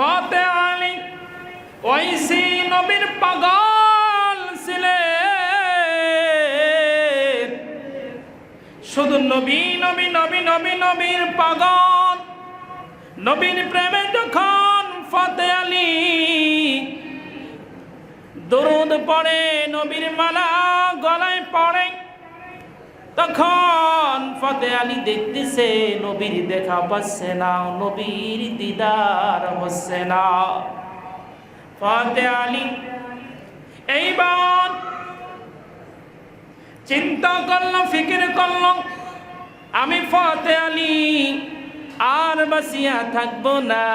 ফতে আলী ওইসি নবীর পাগল ছিলেন। শুধু নবী নবী নবী নবী, নবীর পাগল। নবীর প্রেমে যখন ফতে আলী দরুদ পড়ে, নবীর মালা গলায় পড়ে তখন ফতে আলী দেখতেছে, নবীর দেখা পাচ্ছে না, নবীর দিদার হচ্ছে না। ফতে আলী এইবার চিন্তা করলাম, ফিকির করলাম, আমি ফতে আলী আর বাসিয়া থাকব না।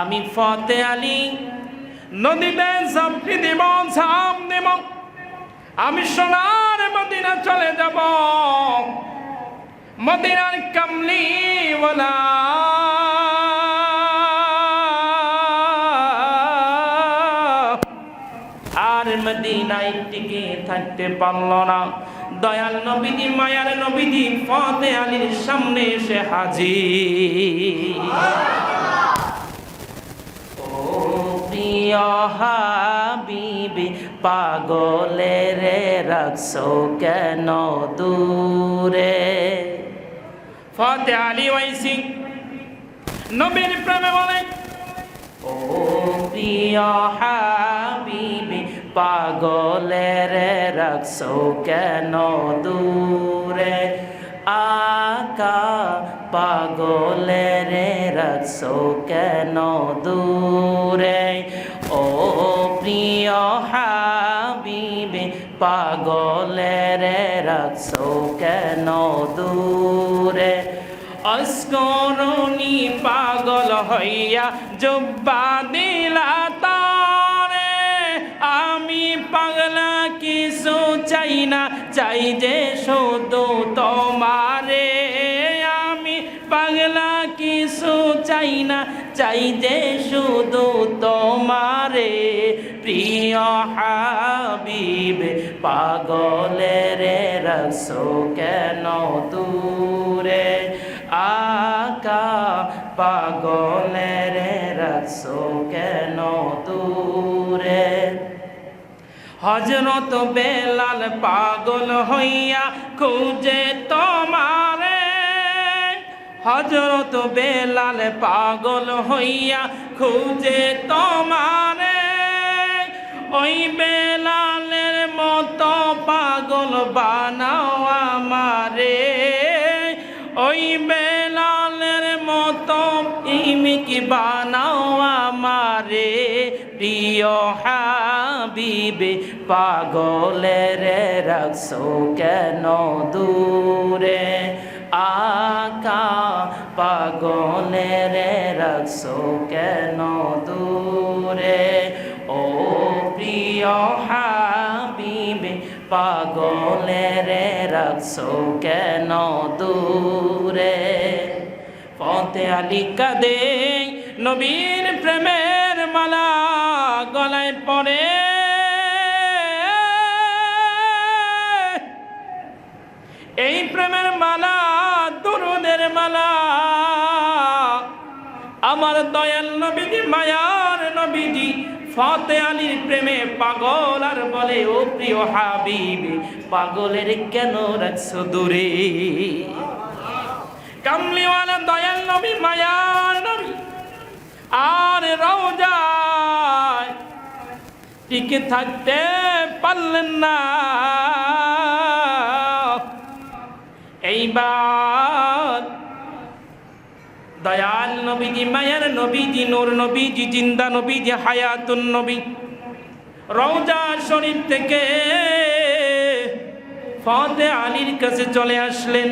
আমি ফতে আলী নদীতে ঝাঁপটি দেব, ঝাঁপ দেব আমি সোনার মদিনা চলে যাব। মদিনার কামলি আর মদিনায় টিকে থাকতে পারল না। দয়াল নবীজি, মায়ার নবীজি, ফতে আলীর সামনে এসে হাজির। ও প্রিয় হাবিবি পাগলে রে রাখছো কেন দূরে? ফতে আলী ওয়াইসি, নবীর প্রেমে বলে, ও প্রিয় হাবিবি, পাগলে রে রাখছো কেন দূরে? আকা পাগলে রে রাখছো কেন দূরে? ও প্রিয় হাবিবি পাগলে রে রাখছো কেন দূরে? অস্করণী পাগল হইয়া জব্বা দিলা তারে। আমি পাগলা কিছু চাই না, চাই যে শুধু তোমারে চাই যে শুধু তোমারে প্রিয় হাবিব, পাগলের রসো কেন দূরে? আকা, পাগলের রসো কেন দূরে? হজরত বেলাল পাগল হইয়া খুঁজে তোমারে হজরত বেলাল পাগল হইয়া খুঁজে তোমারে। ওই বেলালের মতো পাগল বানাও আমারে। ওই বেলালের মতো ইমিকি বানাও আমারে। প্রিয় হাবিবে, পাগলের রাখছো কেন দূরে? আকা পাগলের রাখছো কেন দূরে? ও প্রিয় হাবিবে, পাগলের রাখছো কেন দূরে? পথে আলী কাদে, নবীর প্রেমের মালা গলায় পড়ে। এই প্রেমের মালা মায়ার নবীজি ফতে আলীর প্রেমে পাগল আর বলে, ও প্রিয় হাবিবি, পাগলের কেন রাখছো দূরে? কামলিওয়ালা দয়াল নবী, মায়ার নবী, আর রওজায় টিকে থাকতে পারলেন না। এইবার দয়াল নবীজি, মায়ার নবীজি, নূর নবীজি, জিন্দা নবীজি, হায়াতুন নবী। রওজা শরীফ থেকে ফতে আলীর কাছে চলে আসলেন।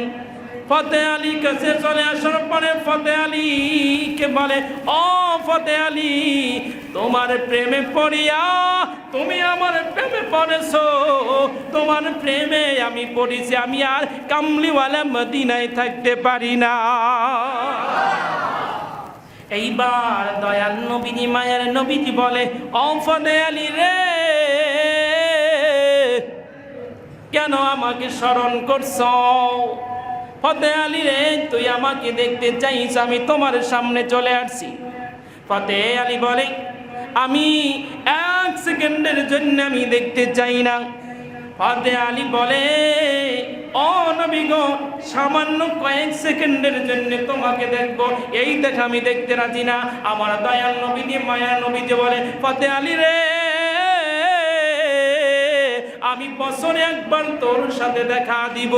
ফতে আলীর কাছে চলে আসার পরে ফতে আলীকে বলে, ও ফতে আলী, তোমার প্রেমে পড়িয়া তুমি আমার প্রেমে পড়েছ। তোমার প্রেমে আমি পড়েছি, আমি আর কামলিওয়ালা মদিনায় থাকতে পারি না। এইবার দয়াল নবীজি, মায়ের নবীজি বলে ফতে আলী রে। কেন আমাকে স্মরণ করছ? ফতে আলী রে, তুই আমাকে দেখতে চাইছ আমি তোমার সামনে চলে আসছি। ফতে আলী বলে, আমি এক সেকেন্ডের জন্য আমি দেখতে চাই না। ফতে আলী বলে ও নবী গো, সামান্য কয়েক সেকেন্ডের জন্য তোমাকে দেখব। এই দেখ আমি দেখতে রাজি না। আমার দয়াল নবী মায়া নবী যে বলে, ফতে আলী রে! আমি বছরে একবার তোর সাথে দেখা দিব।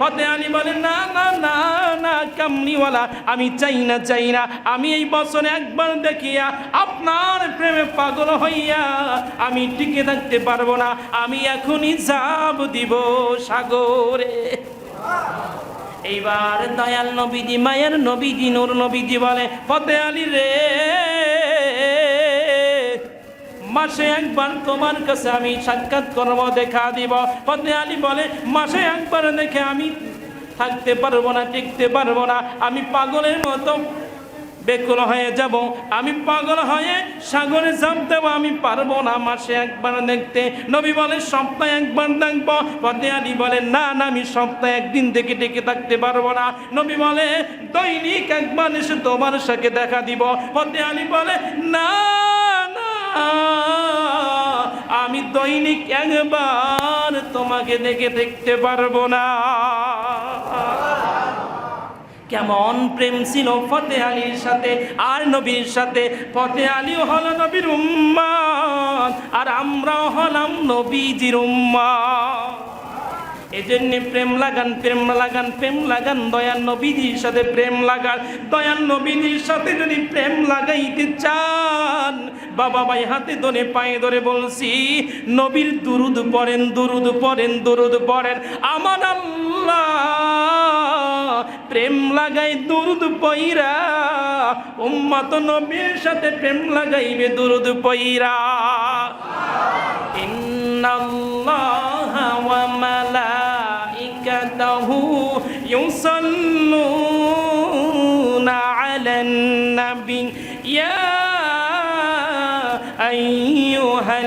ফতে আলী বলে, না না না না কামলিওয়ালা আমি চাই না চাই না। আমি এই বছরে একবার দেখিয়া আপনার প্রেমে পাগল হইয়া আমি টিকে থাকতে পারব না। আমি এখনই যাব দিব সাগরে। এইবার দয়াল নবীজি, মায়ের নবীজি, নূর নবীজি বলে ফতে আলী রে মাসে একবার তোমার কাছে আমি সাক্ষাৎ করব, দেখা দিব। ফতে আলী বলে, মাসে একবার দেখে আমি থাকতে পারব না, টিকতে পারব না। আমি পাগলের মতো বেকুল হয়ে যাব। আমি পাগল হয়ে সাগরে ঝাঁপ দেবো। আমি পারব না মাসে একবার দেখতে। নবী বলে, সপ্তাহে একবার দেখব। আলী বলে, না না, আমি সপ্তাহে একদিন থেকে ডেকে থাকতে পারব না। নবী বলে, দৈনিক একবার এসে তোমার সাথে দেখা দিব। আলী বলে, না আমি দৈনিক একবার তোমাকে দেখে দেখতে পারব না। কেমন প্রেম ছিল ফতে আলীর সাথে আর নবীর সাথে। ফতে আলীও হলো নবীর উম্মান আর আমরাও হলাম নবীজির উম্মান এজন্য প্রেম লাগান প্রেম লাগান প্রেম লাগান, দয়াল নবীজির সাথে প্রেম লাগান। দয়াল নবীজির সাথে যদি প্রেম লাগাইতে চান, বাবা ভাই হাতে ধরে, পায়ে ধরে বলছি, নবীর দুরুদ পড়েন দুরুদ পড়েন দুরুদ পড়েন। আমার আল্লাহ প্রেম লাগাই দুরুদ পইরা, উম্মত নবীর সাথে প্রেম লাগাইবে, দুরুদ পইরা। ইন্নাল্লাহা وملائكته يصلون على النبي. يا أيها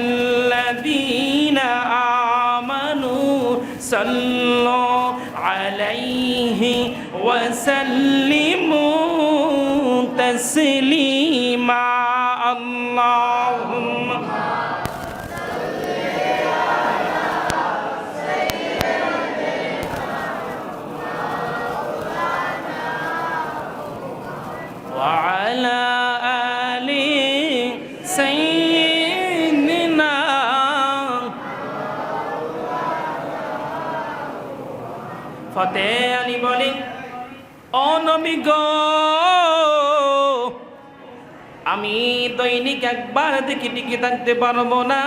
দৈনিক একবার দেখি টিকে থাকতে পারব না।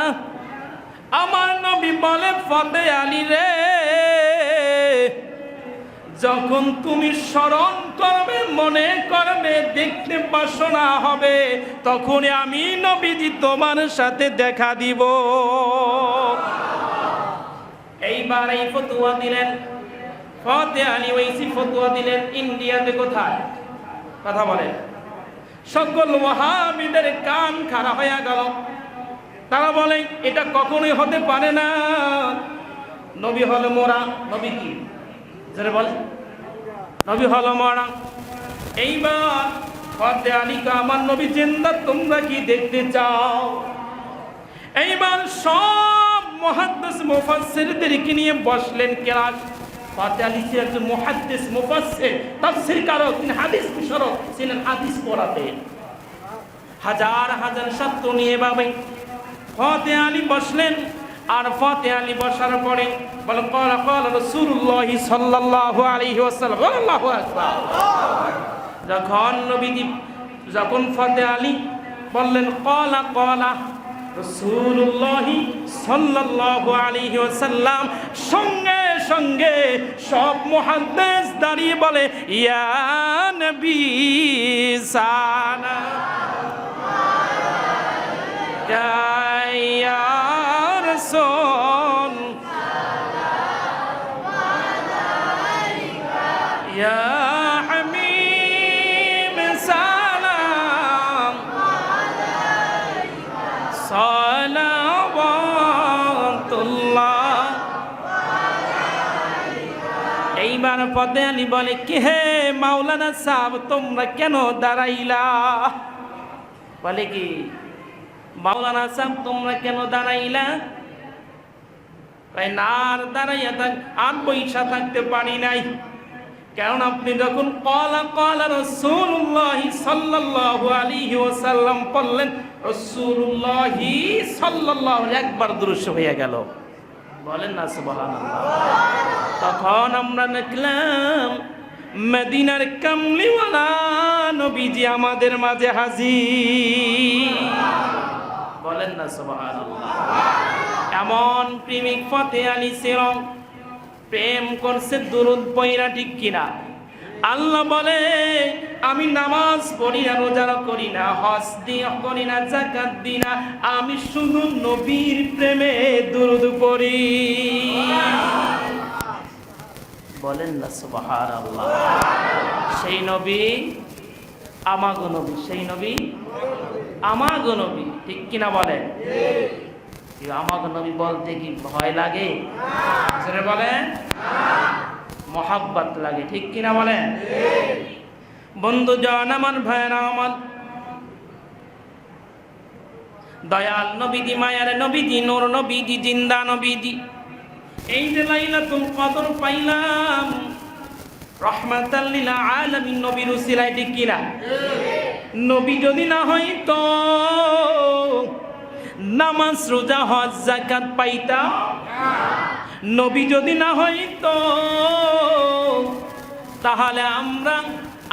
আমার নবী বলে, ফতে আলী রে, যখন তুমি স্মরণ করবে, মনে করবে, দেখতে বাসনা হবে তখন আমি নবীজি তোমার সাথে দেখা দিব। এইবার এই ফতুয়া দিলেন। ফতে আলী ওইসি ফতুয়া দিলেন। ইন্ডিয়াতে কোথায়? কথা বলেন। সকল ওয়াহাবিদের কান খারাপ হয়ে গেল। তারা বলে, এটা কখনোই হতে পারে না। নবী হল মোরা, নবী কি? বলে। নবী হল মরা। এইবার ফতে আলীকে আমার নবী জিন্দা, তোমরা কি দেখতে চাও? এইবার সব মহাদ্দেশ, মুফাসসিরদেরকে নিয়ে বসলেন কেরাস ছিলেন একজন মুহাদ্দিস, মুফাসসির, তাফসীর কারক, তিনি হাদিস বিশারদ ছিলেন হাদিস পড়াতেন। হাজার হাজার ছাত্র নিয়ে বাবে ফতে আলী বসলেন, আর ফতে আলী বসার পরে বলে, কলা কলা রসুল্লাহ সাল্লাল্লাহু আলাইহি ওয়াসাল্লাম, আল্লাহু আকবার। যখন নবীজি, যখন ফতে আলী বললেন, কলা কলা রসুল্লাহ সাল্লাল্লাহু আলাইহি ওয়াসাল্লাম সঙ্গে সঙ্গে সব মুহাদ্দিস দাঁড়িয়ে বলে ইয়ান নবী ফতে আলী বলে কি হে মাওলানা সাহেব, তোমরা কেন দাঁড়াইলা? বলে কি, মাওলানা সাহেব, তোমরা কেন দাঁড়াইলা? না, আর দাঁড়াইয়া থাক, আর পয়সা থাকতে পারি নাই। কারণ আপনি যখন কলা কলা রসুল্লাহ সাল্লাল্লাহু আলাইহি ওয়াসাল্লাম পড়লেন রসুল্লাহ সাল্লাল্লাহু একবার দৃশ্য হয়ে গেল। বলেন না, সুবহানাল্লাহ। তখন আমরা দেখলাম মদিনার কামলিওয়ালা নবীজি আমাদের মাঝে হাজির। বলেন না সুবহানাল্লাহ। এমন প্রেমিক পথে আলী সেরম প্রেম করছে, দুরুদ পয়রা ঠিক কিনা? আল্লাহ বলে, আমি নামাজ পড়ি না, রোজা করি না, হজ দিয়ে করি না জাকাত দিই না, আমি শুধু নবীর প্রেমে দুরুদ পড়ি। বলেন না সুবাহার আল্লাহ সেই নবী, আমাগো নবী, সেই নবী, আমাগো নবী, ঠিক কিনা বলেন? আমাগো নবী বলতে কি ভয় লাগে? বলেন? মহাব্বত লাগে, ঠিক কিনা বলেন? বন্ধু জন আমার, ভাইয়েরা আমার, দয়াল নবীজি, মায়ার নবীজি, নূর নবীজি, জিন্দা নবীজি এই যে লাইলাতুল কদর পাইলাম। রহমাতাল লিল আলামিন, নবীর উসিলায় ঠিক নবী যদি না হইতো, নামাজ, রোজা, হজ জাকাত পাইতাম। নবী যদি না হইতো, তাহলে আমরা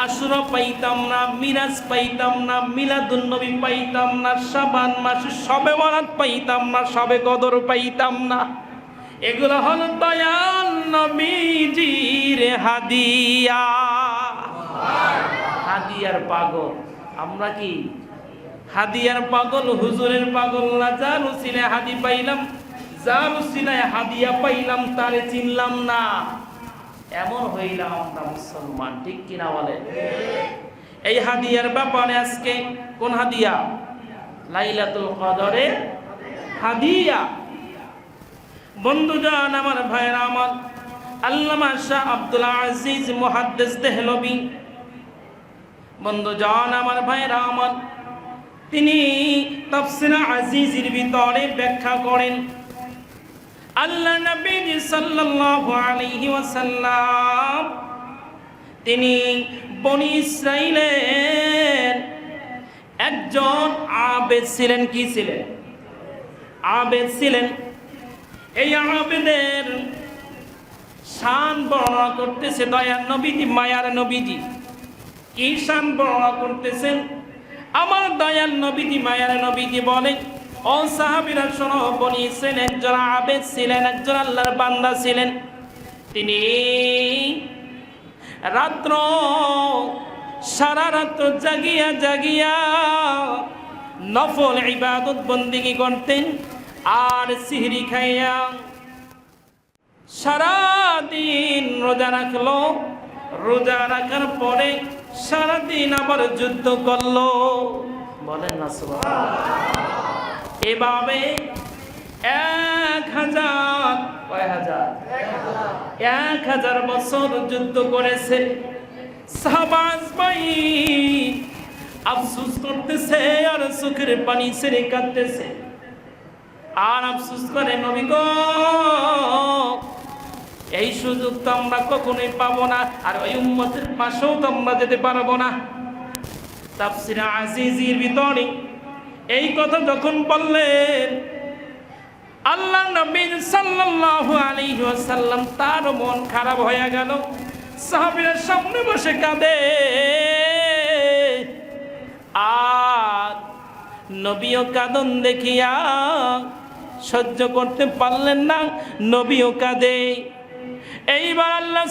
আশুরা পাইতাম না, মিরাজ পাইতাম না, মিলাদুন নবী পাইতাম না সাবান মাস সবে বরাত পাইতাম না, সবে কদর পাইতাম না। এগুলো হল দয়াল নবীজির হাদিয়া। হাদিয়ার পাগল। আমরা কি? হাদিয়ার পাগল, হুজুরের পাগল না? যার উসিলে হাদি পাইলাম, যার উসিলায় হাদিয়া পাইলাম, তারে চিনলাম না। এমন হইলাম আমরা মুসলমান, ঠিক কিনা বলে? এই হাদিয়ার ব্যাপারে আজকে কোন হাদিয়া? লাইলাতুল কদরে হাদিয়া। বন্ধুজান আমার ভাইয়েরা আমার, আল্লামা শাহ আব্দুল আজিজ মুহাদ্দিস দেহলবি। বন্ধুজান আমার ভাইয়েরা আমার, তিনি তাফসির আজিজের ভিতরে ব্যাখ্যা করেন, আল্লাহ নবী সাল্লাল্লাহু আলাইহি ওয়াসাল্লাম, তিনি বনি ইসরাইলের একজন আবেদ ছিলেন, কি ছিলেন? আবেদ ছিলেন এই আবেদের শান বর্ণনা করতেছে দয়ার নবীজি, মায়ার নবীজি। কি শান বর্ণনা করতেছেন? আমার দয়াল নবীজি, মায়ার নবীজি বলেন, ও সাহাবিরা, শোনো, বনি ছিলেন একজন আবেদ ছিলেন, একজন আল্লাহর বান্দা ছিলেন। তিনি রাত্র, সারা রাত্র জাগিয়া জাগিয়া নফল ইবাদত বন্দিগি করতেন। আর সিহরি খাইয়া সারাদিন রোজা রাখল। রোজা রাখার পরে সারাদিন আবার যুদ্ধ করল। বলেন না এভাবে এক হাজার হাজার? এক হাজার বছর যুদ্ধ করেছে। সাহবাজ ভাই আফসুস করতেছে আর সুখের পানি ছেড়ে কাঁদতেছে। আর আফসুস করে নবী এই সুযোগ তো আমরা কখনোই পাবো না, আর ওই উম্মতের পাশেও তো আমরা যেতে পারব না। তাফসিরা আজিজির ভিতরে এই কথা যখন বললেন, আল্লাহ নবী সাল্লাল্লাহু আলাইহি ওয়াসাল্লাম তার মন খারাপ হয়ে গেল। সাহাবীরা সামনে বসে কাঁদে। আর নবীও কাঁদন দেখিয়া সহ্য করতে পারলেন না, নবীও কাঁদে। এইবার আল্লাহ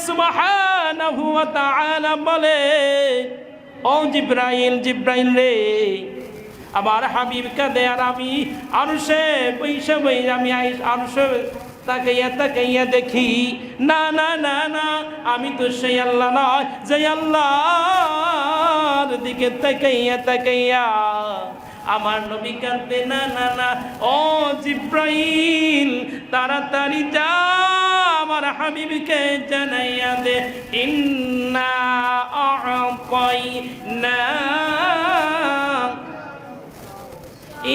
তাআলা বলে, ও জিব্রাইল জিব্রাইল রে, আমার হাবিব কাঁদে আর আমি আরুষে বৈশে বই আমি আরুষে তাকাইয়া তাকাইয়া দেখি, না না না না, আমি তো সেই আল্লাহ নয় যে আল্লাহর দিকে তাকাইয়া তাকাইয়া আমার নবী কাঁদবে, না না না। ও জিব্রাইল, তাড়াতাড়ি যা, আমার হাবিবকে জানাইয়া দে। ইন্না অকই না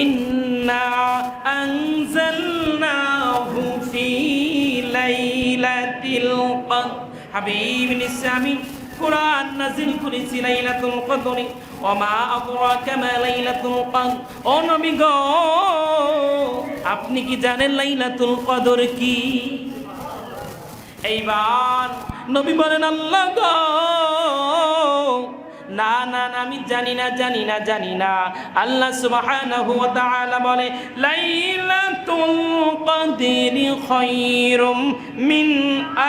ইন্না আনজালনাহু ফি লাইলাতিল কদর। হাবিব নিসামি কুরআন নাজিল করেছি, লাইলাতুল কদরে আপনি কি জানেন লাইলাতুল কদর কি? এইবার নবী বলেন আল্লাহ না না না, আমি জানি না জানি না জানি না। আল্লাহ সুবহানাহু ওয়া তাআলা বলে, লাইলাতুল কদরি খায়রুম মিন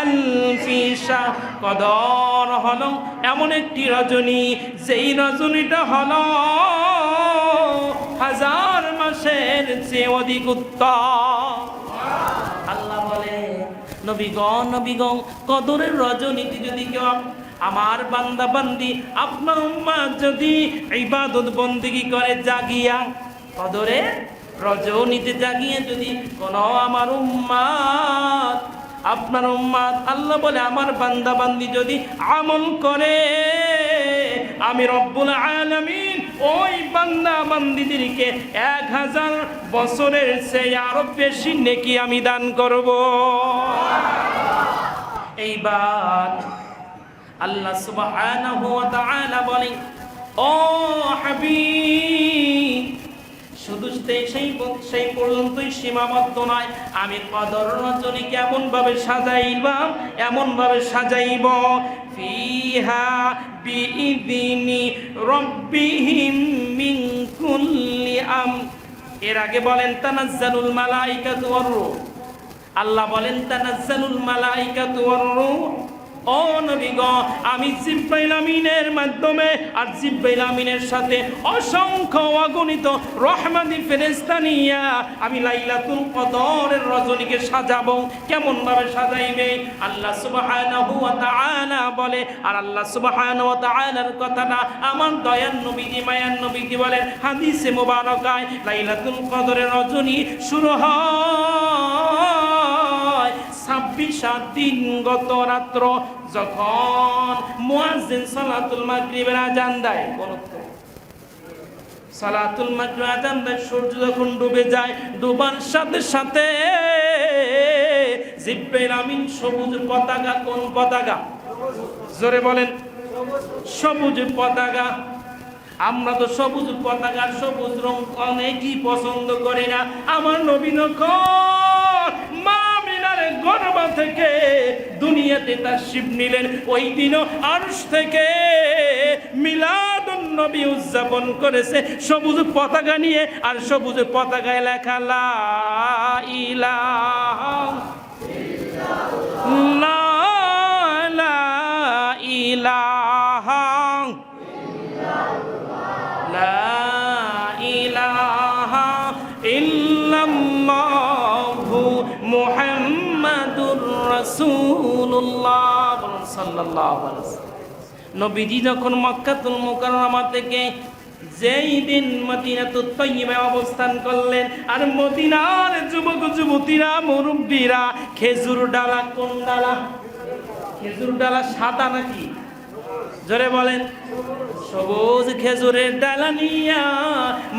আলফি শাহ। কদর হলো এমন একটি রজনী, যেই রজনীটা হলো হাজার মাসের চেয়ে অধিক উত্তম। আল্লাহ বলে নবীগণ নবীগণ কদরের রজনীতি যদি কেউ আমার বান্দা বান্দি, আপনার উম্মা যদি ইবাদত বন্দিগি করে জাগিয়া কদরে রজনীতে জাগিয়ে যদি কোন আমার উম্মাদ আপনার উম্মাদ আল্লাহ বলে আমার বান্দা বান্দি যদি আমল করে, আমি রব্বুল আলামিন ওই বান্দা বান্দিদেরকে এক হাজার বছরের চেয়ে আরও বেশি নেকি আমি দান করব। এইবার আল্লাহ সুবহানাহু ওয়া তাআলা বলেন, ও হাবিব, শুধু সেই- সেই পর্যন্তই সীমাবদ্ধ নয়, আমি কদর রজনী কেমন ভাবে সাজাইবাম এমন ভাবে সাজাইব, ফিহা বিইদিনি রব্বিহিম মিন কুল্লি আম এর আগে বলেন, তানাজ্জালুল মালাইকাতু ওয়ার রূহ। আল্লাহ বলেন, তানাজ্জালুল মালাইকাতু ওয়ার রূহ। ও নবী গো, আমি জিব্রাইল আমিনের মাধ্যমে আর জিব্রাইল আমিনের সাথে অসংখ্য অগণিত রহমানি ফেরেশতা নিয়া আমি লাইলাতুল কদরের রজনীকে সাজাবো। কেমন ভাবে সাজাইবে? আল্লাহ সুবহানাহু ওয়া তাআলা বলে, আর আল্লাহ সুবহানাহু ওয়া তাআলার কথাটা আমার দয়ার নবীজি, মায়ার নবীজি বলেন, হাদিসে মুবারকায়, লাইলাতুল কদরের রজনী শুরু হয়। ছাব্বিশ দিন গত রাত্র যখন মুয়াজ্জিন সালাতুল মাগরিবের আজান দেয় সালাতুল মাগরিব আজান দেয়, সূর্য যখন ডুবে যায়, ডুবার সাথে সাথে জিব্রাইল আমিন সবুজ পতাকা, কোন পতাকা? জোরে বলেন, সবুজ পতাকা। আমরা তো সবুজ পতাকা সবুজ রং অনেকই পছন্দ করি না। আমার নবীন মা মিনারে থেকে দুনিয়াতে তার শিব নিলেন। ওই দিনও আরশ থেকে মিলাদ নবী উদযাপন করেছে। সবুজ পতাকা নিয়ে আর সবুজ পতাকায় লেখা লা ইলাহা আলাইহি ওয়াসাল্লাম। নবীজি যখন মক্কাতুল মুকাররমা থেকে যেই দিন মদিনাতুত তৈয়বায় অবস্থান করলেন, আর মদিনার যুবক যুবতীরা, মুরব্বীরা, খেজুর ডালা কোন ডালা খেজুর ডালা সাদা নাকি জোরে বলেন সবুজ খেজুরের ডালা নিয়া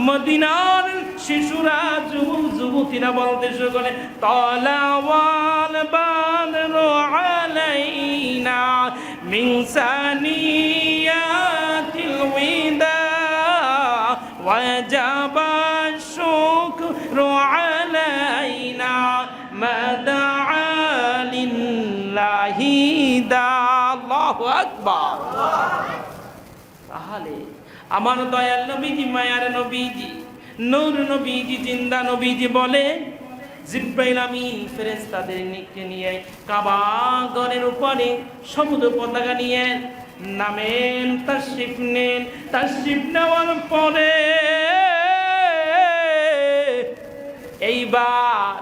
মদিনার শিশুরা যুবক যুবতীরা বলতে শুরু করে তলাওয়াল বাদরু আলাইনা মিন সানিয়াতিল ওয়িদা وجب الشكر علينا ما دعا لله دا الله أكبر তাহলে। আমার দয়াল নবীজি, মায়ার নবীজি, নূর নবীজি, জিন্দা নবীজি বলে, জিব্রাইল আমিন ফেরেশতাদের নিকে নিয়ে কাবা ঘরের উপরে সবুজ পতাকা নিয়ে নামেন তাশরিফ নেন। তাশরিফ নেওয়ার পরে এইবার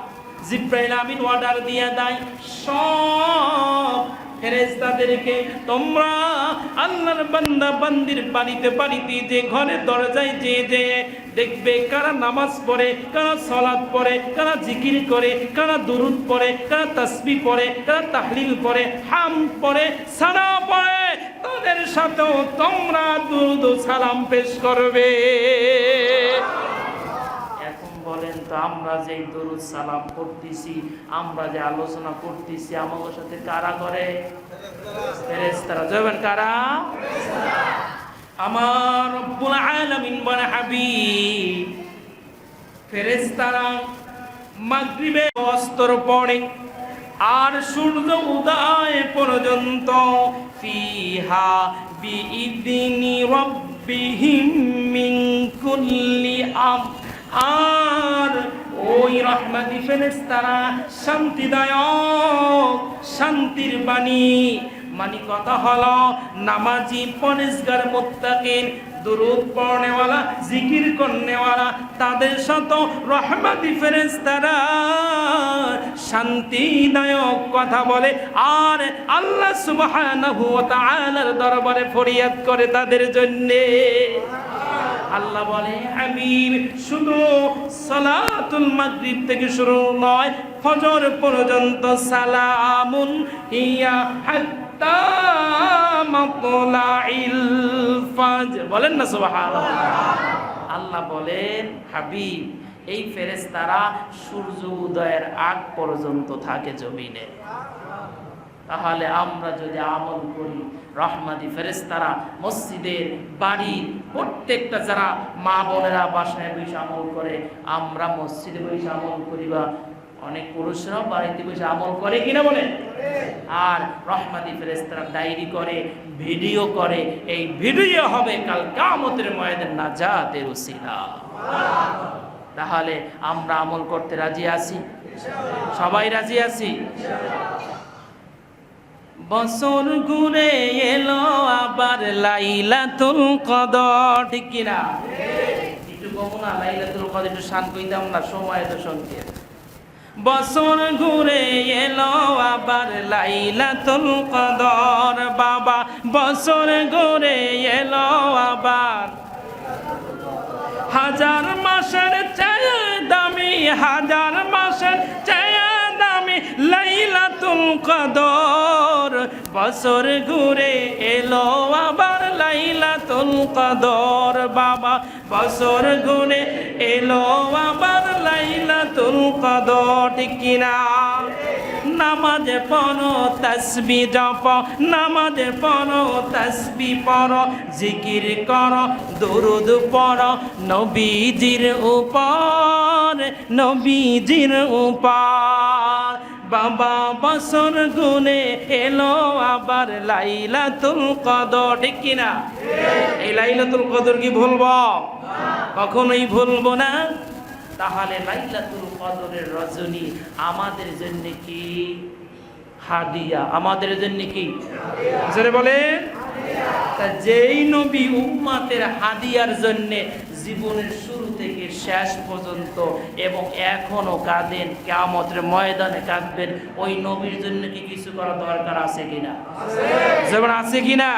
জিব্রাইল আমিন অর্ডার দিয়ে দেয়, সব ফেরেশতাদেরকে, তোমরা আল্লাহর বান্দা বান্দির বাড়িতে বাড়িতে যে ঘরে দরজায় যে যে দেখবে, কারা নামাজ পড়ে, কারা সলাদ পড়ে, কারা জিকির করে, কারা দুরুদ পড়ে, কারা তাসবি পড়ে, কারা তাহলিল পড়ে, হাম পড়ে সানা পড়ে, তাদের সাথেও তোমরা দুরুদ সালাম পেশ করবে। বলেন তো, আমরা যে দরুদ সালাম করতেছি আমরা যে আলোচনা করতেছি, আমাদের সাথে কারা করে? ফেরেশতারা। যাবেন কারা? আমার রব্বুল আলামিন হাবিব, ফেরেশতারা মাগরিবে অস্তর পড়ে আর সূর্য উদয় পর্যন্ত ফিহা বিইদিনি রব্বিহিম মিন কুল্লি আম আর ওই রহমাতি ফেরেশতারা শান্তিদায়ক, শান্তির বাণী। মানে কথা হলো নামাজি, পরেশগার, মুত্তাকিন, দুরুদ পড়নেওয়ালা, জিকির করনেওয়ালা, তাদের সাথে রহমাতি ফেরেশতারা। শান্তিদায়ক কথা বলে, আর আল্লাহ সুবহানাহু ওয়া তাআলার দরবারে ফরিয়াদ করে তাদের জন্যে। আল্লাহ বলে, হাবিব, শুধু সালাতুল মাগরিব থেকে শুরু নয়, ফজর পর্যন্ত সালামুন হিয়া হাত্তা মাতলাইল ফাজর। বলেন না, সুবহানাল্লাহ। আল্লাহ বলেন হাবিব, এই ফেরেশতারা সূর্য উদয়ের আগ পর্যন্ত থাকে জমিনে। তাহলে আমরা যদি আমল করি রহমাদি ফেরেস্তারা মসজিদের বাড়ির প্রত্যেকটা যারা মা বোনেরা বাসায় বসে আমল করে, আমরা মসজিদে বসে আমল করি বা অনেক পুরুষরাও বাড়িতে বসে আমল করে কিনা বলে? আর রহমাদি ফেরেস্তারা ডায়েরি করে, ভিডিও করে, এই ভিডিও হবে কাল কামতের ময়দান নাজাতের উসিলা তাহলে আমরা আমল করতে রাজি আছি? সবাই রাজি আছি? বছর ঘুরে এলো আবার লাইলাতুল কদর। ঠিক কিনা? একটু কমো না, লাইলাতুল কদর, একটু শান কইতাম না, সময় তো সংকেত বছর ঘুরে এলো আবার লাইলাতুল কদর, বাবা। বছর ঘুরে এলো আবার হাজার মাসের চেয়ে দামি, হাজার মাসের দামি লাইলাতুল কদর। বছর ঘুরে এলো আবার লাইলাতুল কদর। বাবা, বছর ঘুরে এলো আবার লাইলাতুল কদর। ঠিক কিনা? নামাজে পড়ো, তসবি জপ। নামাজে পড়ো, তসবি পড়ো। জিকির করো, দরুদ পড়ো, নবীজির উপর নবীজির উপর। বাবা বছর গুনে এলো আবার লাইলাতুল কদর, ঠিক কিনা? এই লাইলাতুল কদর কি ভুলব? কখনোই ভুলবো না। তাহলে লাইলাতুল কদরের রজনী আমাদের জন্য কি? হাদিয়া। আমাদের জন্য কি? বলে। যেই নবী উম্মাতের হাদিয়ার জন্য জীবনের শুরু থেকে শেষ পর্যন্ত এবং এখনও কাঁদেন কেমতের ময়দানে কাঁদবেন ওই নবীর জন্য কি কিছু করা দরকার আছে কিনা? যেমন আছে কিনা?